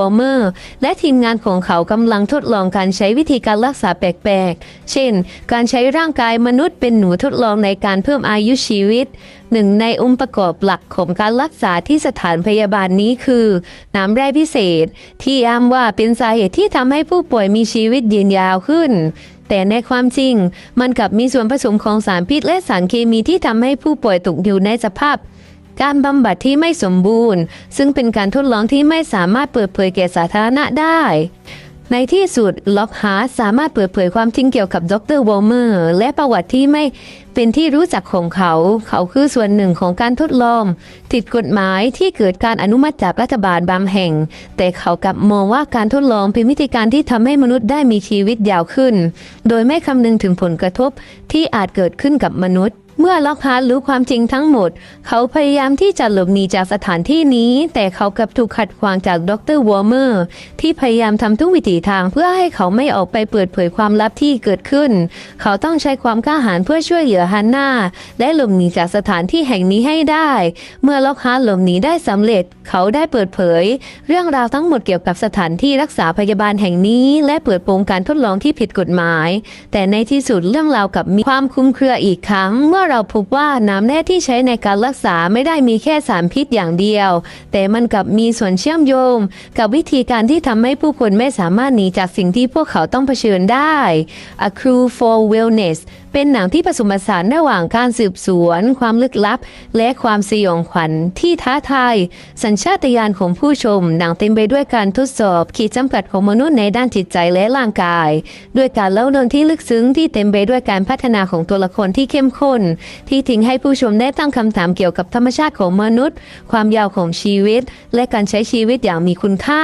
วอร์เมอร์และทีมงานของเขากำลังทดลองการใช้วิธีการรักษาแปลกๆ เช่น การใช้ร่างกายมนุษย์เป็นหนูทดลองในการเพิ่มอายุชีวิต หนึ่งในองค์ประกอบหลักของการรักษาที่สถานพยาบาลนี้คือ น้ำแร่พิเศษ ที่อ้างว่าเป็นสาเหตุที่ทำให้ผู้ป่วยมีชีวิตยืนยาวขึ้น แต่ในความจริง มันกลับมีส่วนผสมของสารพิษและสารเคมีที่ทำให้ผู้ป่วยตกอยู่ในสภาพ การบำบัดที่ไม่สมบูรณ์ ซึ่งเป็นการทดลองที่ไม่สามารถเปิดเผยแก่สาธารณะได้ ในที่สุดล็อกฮาร์สามารถเปิดเผยความจริงเกี่ยวกับดรวอลเมอร์และประวัติที่ไม่เป็นที่รู้จักของเขา เขาคือส่วนหนึ่งของการทดลองติดกฎหมายที่เกิดการอนุมัติจากรัฐบาลบางแห่ง แต่เขากลับมองว่าการทดลองเป็นวิธีการที่ทำให้มนุษย์ได้มีชีวิตยาวขึ้น โดยไม่คำนึงถึงผลกระทบที่อาจเกิดขึ้นกับมนุษย์ เมื่อล็อกฮาร์ทรู้ความจริงทั้งหมด เขาพยายามที่จะหลบหนีจากสถานที่นี้ แต่เขากลับถูกขัดขวางจากดรวอร์เมอร์ ที่พยายามทำทุกวิถีทางเพื่อให้เขาไม่ออกไปเปิดเผยความลับที่เกิดขึ้น เขาต้องใช้ความกล้าหาญเพื่อช่วยเหลือฮันนาและหลบหนีจากสถานที่แห่งนี้ให้ได้ เมื่อล็อกฮาร์ทหลบหนีได้สำเร็จ เขาได้เปิดเผย เรื่องราวทั้งหมดเกี่ยวกับสถานที่รักษาพยาบาลแห่งนี้ และเปิดโปงการทดลองที่ผิดกฎหมาย แต่ในที่สุดเรื่องราวกับมีความคลุมเครืออีกครั้งเมื่อเราพบว่าน้ำแร่ที่ใช้ในการรักษาไม่ได้มีแค่สารพิษอย่างเดียว แต่มันกับมีส่วนเชื่อมโยง กับวิธีการที่ทำให้ผู้คนไม่สามารถหนีจากสิ่งที่พวกเขาต้องเผชิญได้ A Crew for Wellness เป็นหนังที่ผสมผสานระหว่างการสืบสวน ความลึกลับ และความสยองขวัญที่ท้าทาย สัญชาตญาณของผู้ชม หนังเต็มไปด้วยการทดสอบ ขีดจำกัดของมนุษย์ในด้านจิตใจและร่างกาย ด้วยการเล่าเรื่องที่ลึกซึ้งที่เต็มไปด้วยการพัฒนาของตัวละครที่เข้มข้นที่ทิ้งให้ผู้ชมได้ตั้งคำถามเกี่ยวกับธรรมชาติของมนุษย์ ความยาวของชีวิต และการใช้ชีวิตอย่างมีคุณค่า